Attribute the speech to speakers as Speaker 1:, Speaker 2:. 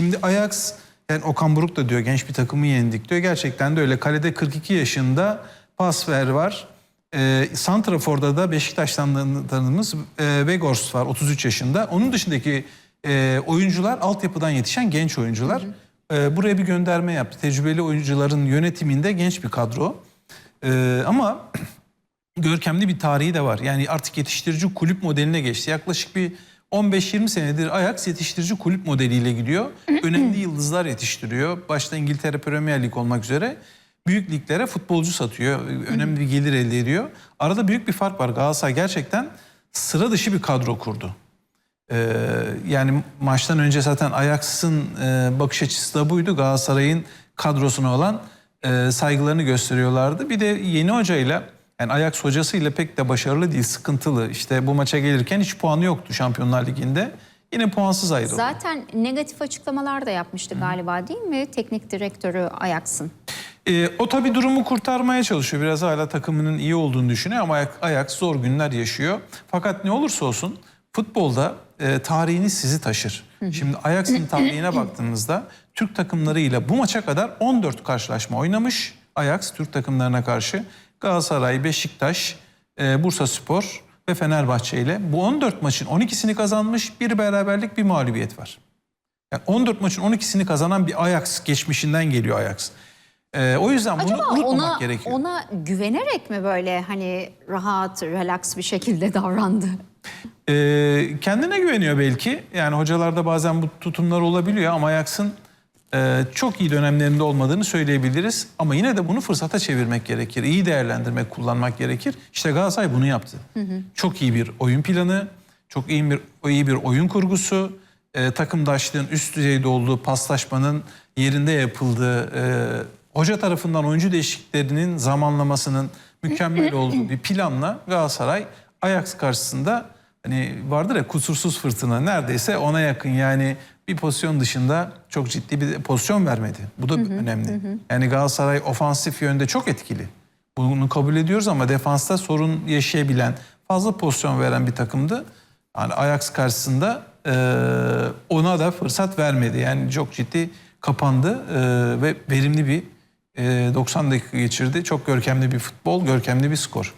Speaker 1: Şimdi Ajax yani Okan Buruk da diyor genç bir takımı yendik diyor. Gerçekten de öyle. Kalede 42 yaşında pas ver var. E, Santrafor'da da Beşiktaş'tan tanıdığımız e, Weghorst var 33 yaşında. Onun dışındaki e, oyuncular altyapıdan yetişen genç oyuncular. E, buraya bir gönderme yaptı. Tecrübeli oyuncuların yönetiminde genç bir kadro. E, ama görkemli bir tarihi de var. Yani artık yetiştirici kulüp modeline geçti. Yaklaşık bir 15-20 senedir Ajax yetiştirici kulüp modeliyle gidiyor. Önemli yıldızlar yetiştiriyor. Başta İngiltere Premier Lig olmak üzere büyük liglere futbolcu satıyor. Önemli bir gelir elde ediyor. Arada büyük bir fark var. Galatasaray gerçekten sıra dışı bir kadro kurdu. Ee, yani maçtan önce zaten Ajax'ın e, bakış açısı da buydu. Galatasaray'ın kadrosuna olan e, saygılarını gösteriyorlardı. Bir de yeni hocayla yani Ajax hocasıyla pek de başarılı değil, sıkıntılı. İşte bu maça gelirken hiç puanı yoktu Şampiyonlar Ligi'nde. Yine puansız ayrıldı.
Speaker 2: Zaten negatif açıklamalar da yapmıştı galiba değil mi? Teknik direktörü Ajax'ın.
Speaker 1: Ee, o tabii durumu kurtarmaya çalışıyor. Biraz hala takımının iyi olduğunu düşünüyor ama Ayak- Ajax zor günler yaşıyor. Fakat ne olursa olsun futbolda e, tarihini sizi taşır. Şimdi Ajax'ın tarihine baktığımızda Türk takımlarıyla bu maça kadar 14 karşılaşma oynamış. Ajax Türk takımlarına karşı Galatasaray, Beşiktaş, e, Bursa Spor ve Fenerbahçe ile bu 14 maçın 12'sini kazanmış. Bir beraberlik, bir mağlubiyet var. Yani 14 maçın 12'sini kazanan bir Ajax geçmişinden geliyor Ajax. Ee, o yüzden bunu
Speaker 2: Acaba
Speaker 1: unutmamak
Speaker 2: ona
Speaker 1: gerekiyor.
Speaker 2: ona güvenerek mi böyle hani rahat, relax bir şekilde davrandı?
Speaker 1: Ee, kendine güveniyor belki. Yani hocalarda bazen bu tutumlar olabiliyor ama Ajax'ın e, çok iyi dönemlerinde olmadığını söyleyebiliriz. Ama yine de bunu fırsata çevirmek gerekir. İyi değerlendirmek, kullanmak gerekir. İşte Galatasaray bunu yaptı. Çok iyi bir oyun planı, çok iyi bir iyi bir oyun kurgusu, e, takımdaşlığın üst düzeyde olduğu paslaşmanın yerinde yapıldığı, e, hoca tarafından oyuncu değişikliklerinin zamanlamasının mükemmel olduğu bir planla Galatasaray Ajax karşısında hani vardır ya kusursuz fırtına neredeyse ona yakın yani bir pozisyon dışında çok ciddi bir pozisyon vermedi. Bu da önemli. Yani Galatasaray ofansif yönde çok etkili. Bunu kabul ediyoruz ama defansta sorun yaşayabilen, fazla pozisyon veren bir takımdı. Yani Ajax karşısında e, ona da fırsat vermedi. Yani çok ciddi kapandı e, ve verimli bir e, 90 dakika geçirdi. Çok görkemli bir futbol, görkemli bir skor.